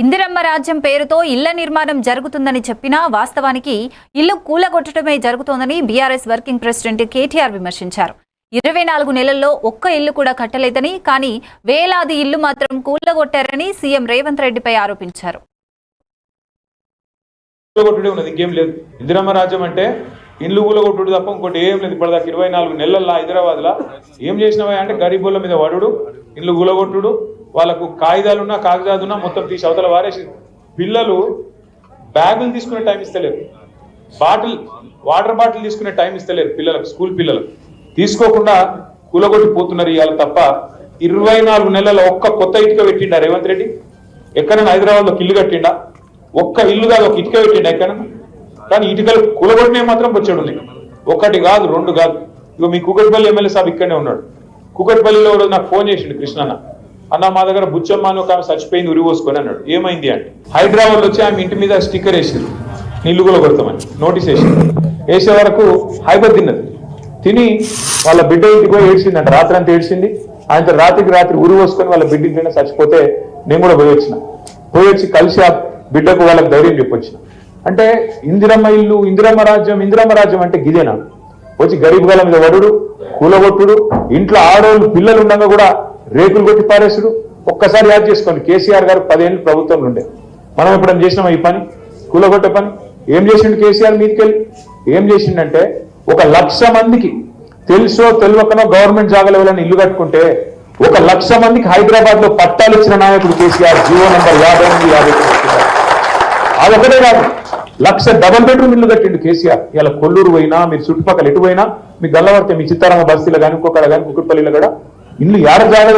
ఇందిరమ్మ రాజ్యం పేరుతో ఇళ్ళ నిర్మాణం జరుగుతుందని చెప్పినా వాస్తవానికి ఇల్లు కూలగొట్టడమే జరుగుతోందని బీఆర్ఎస్ వర్కింగ్ ప్రెసిడెంట్ కేటీఆర్ విమర్శించారు. ఇరవై నాలుగు నెలల్లో ఒక్క ఇల్లు కూడా కట్టలేదని కానీ వేలాది ఇల్లు మాత్రం కూలగొట్టారని సీఎం రేవంత్ రెడ్డిపై ఆరోపించారు. కూలగొట్టుడే లేదు. ఇందిరమ్మ రాజ్యం అంటే ఇండ్లు కూలగొట్టుడు తప్ప ఇంకోటి ఏం లేదు. ఇప్పటిదాకా ఇరవై నాలుగు నెలల్లో హైదరాబాద్ లా ఏం చేసినవా అంటే గరీబుల మీద వడుడు ఇండ్లు కూలగొట్టుడు వాళ్ళకు కాగితాలున్నా కాగితాలున్నా మొత్తం తీసి అవతల వారేసి పిల్లలు బ్యాగులు తీసుకునే టైం ఇస్తలేరు. బాటిల్ వాటర్ బాటిల్ తీసుకునే టైం ఇస్తలేరు పిల్లలకు స్కూల్ పిల్లలకు. తీసుకోకుండా కూలగొట్టిపోతున్నారు ఇవాళ తప్ప ఇరవై నాలుగు నెలల ఒక్క కొత్త ఇటుక పెట్టిండా రేవంత్ రెడ్డి? ఎక్కడైనా హైదరాబాద్లో ఇల్లు కట్టిండా? ఒక్క ఇల్లు కాదు ఒక ఇటుక పెట్టిండా ఎక్కడైనా? కానీ ఇటుకలు కూలగొట్టినే మాత్రం వచ్చాడు ఒకటి కాదు రెండు కాదు. ఇగో మీ కుకట్పల్లి ఎమ్మెల్యే సాబ్ ఇక్కడనే ఉన్నాడు. కుకట్పల్లిలో ఒక రోజు నాకు ఫోన్ చేసిండు కృష్ణన్న. అన్న మా దగ్గర బుచ్చమ్మ అని ఒక ఆమె చచ్చిపోయింది ఉరి పోసుకొని అన్నాడు. ఏమైంది అంటే హైదరాబాద్ వచ్చి ఆమె ఇంటి మీద స్టిక్కర్ వేసారు నీళ్ళు కూడా కొడతామని నోటీస్ వేసింది వేసే వరకు హైబర్ తిన్నది. తిని వాళ్ళ బిడ్డ ఇంటికి పోయి ఏడ్చిందంట రాత్రి అంతా ఏడ్చింది. ఆయన రాత్రికి రాత్రి ఉరి పోసుకొని వాళ్ళ బిడ్డ ఇంటికి చచ్చిపోతే నేను కూడా పోయి వచ్చిన. పోయి వచ్చి కలిసి ఆ బిడ్డకు వాళ్ళకి ధైర్యం చెప్పొచ్చిన. అంటే ఇందిరమ్మ ఇల్లు ఇందిరమ్మ రాజ్యం ఇందిరమ్మ రాజ్యం అంటే గిదేనా? వచ్చి గరీబ్ గల మీద వడుడు కూలగొట్టుడు ఇంట్లో ఆడవాళ్ళు పిల్లలు ఉండగా కూడా రేకులు కొట్టి పారేసుడు ఒక్కసారి యాద్ చేసుకోండి. కేసీఆర్ గారు పదేళ్ళు ప్రభుత్వంలో ఉండే మనం ఎప్పుడైనా చేసినాం ఈ పని? కూలగొట్టే పని? ఏం చేసిండు కేసీఆర్ మీదకెళ్ళి? ఏం చేసిండంటే ఒక లక్ష మందికి తెలుసో తెలియకనో గవర్నమెంట్ జాగాలో ఎవరైనా ఇల్లు కట్టుకుంటే ఒక లక్ష మందికి హైదరాబాద్లో పట్టాలు ఇచ్చిన నాయకుడు కేసీఆర్ జీవో నంబర్ యాభై ఎనిమిది యాభై అదొకటే కాదు. లక్ష డబల్ బెడ్రూమ్ ఇల్లు కట్టిండు కేసీఆర్. ఇలా కొల్లూరు పోయినా మీరు చుట్టుపక్కల ఎటు పోయినా మీ గల్లవర్తే మీ చిత్తారామ బస్తీలో కానీ ఇంకొకడ కానీ కుక్కపల్లిలో కూడా ಇನ್ನು ಯಾರ ಜಾಗ